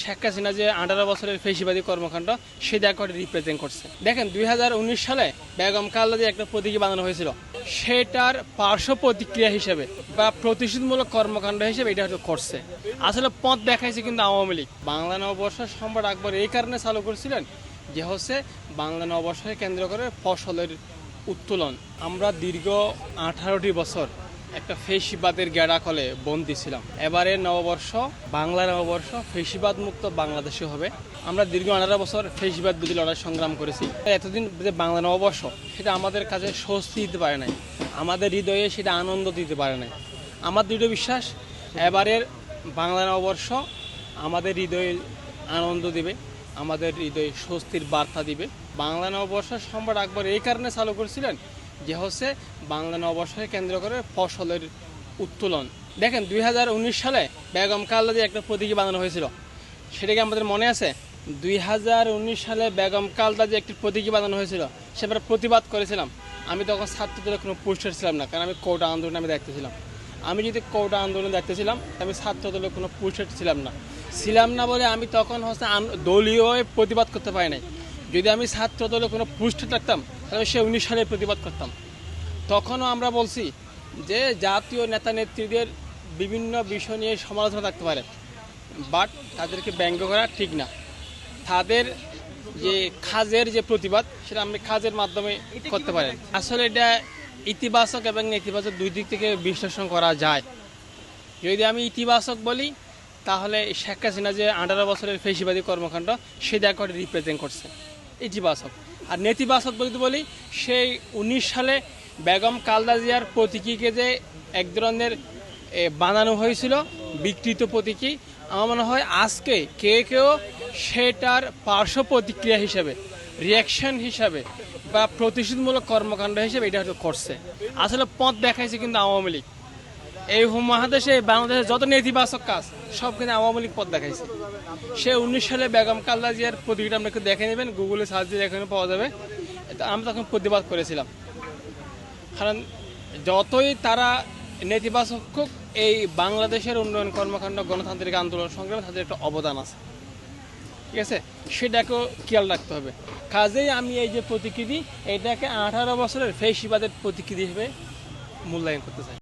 শেখ হাসিনা যে আঠারো বছরের ফেসিবাদী কর্মকাণ্ড, সেটা এখন রিপ্রেজেন্ট করছে। দেখেন, দুই হাজার উনিশ সালে বেগম খালেদা যে একটা প্রতীকী বানানো হয়েছিল। সেটার পার্শ্ব প্রতিক্রিয়া হিসেবে বা প্রতিশোধমূলক কর্মকাণ্ড হিসেবে এটা হয়তো করছে। আসলে পথ দেখাইছে কিন্তু আওয়ামী লীগ। বাংলা নববর্ষ সম্রাট আকবর এই কারণে চালু করেছিলেন যে হচ্ছে বাংলা নববর্ষকে কেন্দ্র করে ফসলের উত্তোলন। আমরা দীর্ঘ আঠারোটি বছর একটা ফেসিবাদের গেড়াকলে বন্দি ছিলাম এবারে নববর্ষ বাংলা নববর্ষ, ফেসিবাদ মুক্ত বাংলাদেশে হবে। আমরা দীর্ঘ আঠারো বছর ফেসিবাদ বিরোধী লড়াই সংগ্রাম করেছি। এতদিন যে বাংলা নববর্ষ, সেটা আমাদের কাছে স্বস্তি দিতে পারে নাই। আমাদের হৃদয়ে সেটা আনন্দ দিতে পারে নাই। আমার দৃঢ় বিশ্বাস, এবারের বাংলা নববর্ষ আমাদের হৃদয়ে আনন্দ দিবে, আমাদের হৃদয়ে স্বস্তির বার্তা দিবে। বাংলা নববর্ষ সম্রাট আকবর এই কারণে চালু করেছিলেন যে হচ্ছে বাংলা নববর্ষকে কেন্দ্র করে ফসলের উত্তোলন। দেখেন, দুই হাজার উনিশ সালে বেগম খালেদা যে একটা প্রতীকী বানানো হয়েছিল। সেটা কি আমাদের মনে আছে? দুই হাজার উনিশ সালে বেগম খালেদা যে একটি প্রতীকী বানানো হয়েছিল। সেবার প্রতিবাদ করেছিলাম। আমি তখন ছাত্রদের কোনো পোস্টার ছিলাম না, কারণ আমি কোটা আন্দোলন আমি দেখতেছিলাম আমি যদি কোটা আন্দোলন দেখতেছিলাম আমি ছাত্র দলের কোনো পোস্টার ছিলাম না। ছিলাম না বলে আমি তখন হচ্ছে দলীয় প্রতিবাদ করতে পারি নাই। যদি আমি ছাত্র দলে কোনো পোস্টার থাকতাম তাহলে সে উনিশ সালে প্রতিবাদ করতাম। তখনও আমরা বলছি যে জাতীয় নেতা নেত্রীদের বিভিন্ন বিষয় নিয়ে সমালোচনা থাকতে পারে বাট তাদেরকে ব্যঙ্গ করা ঠিক না। তাদের যে কাজের যে প্রতিবাদ সেটা আপনি কাজের মাধ্যমে করতে পারেন। আসলে এটা ইতিবাচক এবং নেতিবাচক দুই দিক থেকে বিশ্লেষণ করা যায়। যদি আমি ইতিবাচক বলি তাহলে শেখ হাসিনা যে আঠারো বছরের ফেসিবাদী কর্মকাণ্ড সেটা এখন রিপ্রেজেন্ট করছে। ইতিবাচক। আর নেতিবাচক বলতে বলি, সেই উনিশ সালে বেগম কালদা জিয়ার প্রতীকীকে যে এক ধরনের বানানো হয়েছিল, বিকৃত প্রতীকী, আমার মনে হয় আজকে কে কেউ সেটার পার্শ্ব প্রতিক্রিয়া হিসেবে রিয়াকশন হিসাবে বা প্রতিশোধমূলক কর্মকাণ্ড হিসেবে এটা করছে। আসলে পথ দেখাইছে কিন্তু আওয়ামী লীগ। এই মহাদেশে বাংলাদেশের যত নেতিবাচক কাজ, সব কিন্তু আওয়ামী লীগ পথ দেখাইছে। সে উনিশ সালে বেগম কাল্লা জিয়ার আমরা একটু দেখে নেবেন গুগলে সার্চ দিয়ে এখানে পাওয়া যাবে। আমরা তখন প্রতিবাদ করেছিলাম। কারণ যতই তারা নেতিবাচক এই বাংলাদেশের উন্নয়ন কর্মকাণ্ড, গণতান্ত্রিক আন্দোলন সংগ্রামে তাদের একটা অবদান আছে। ঠিক আছে? সেটাকেও খেয়াল রাখতে হবে। কাজেই আমি এই যে প্রতিকৃতি, এটাকে আঠারো বছরের ফেসিবাদের প্রতিকৃতি হিসেবে মূল্যায়ন করতে চাই।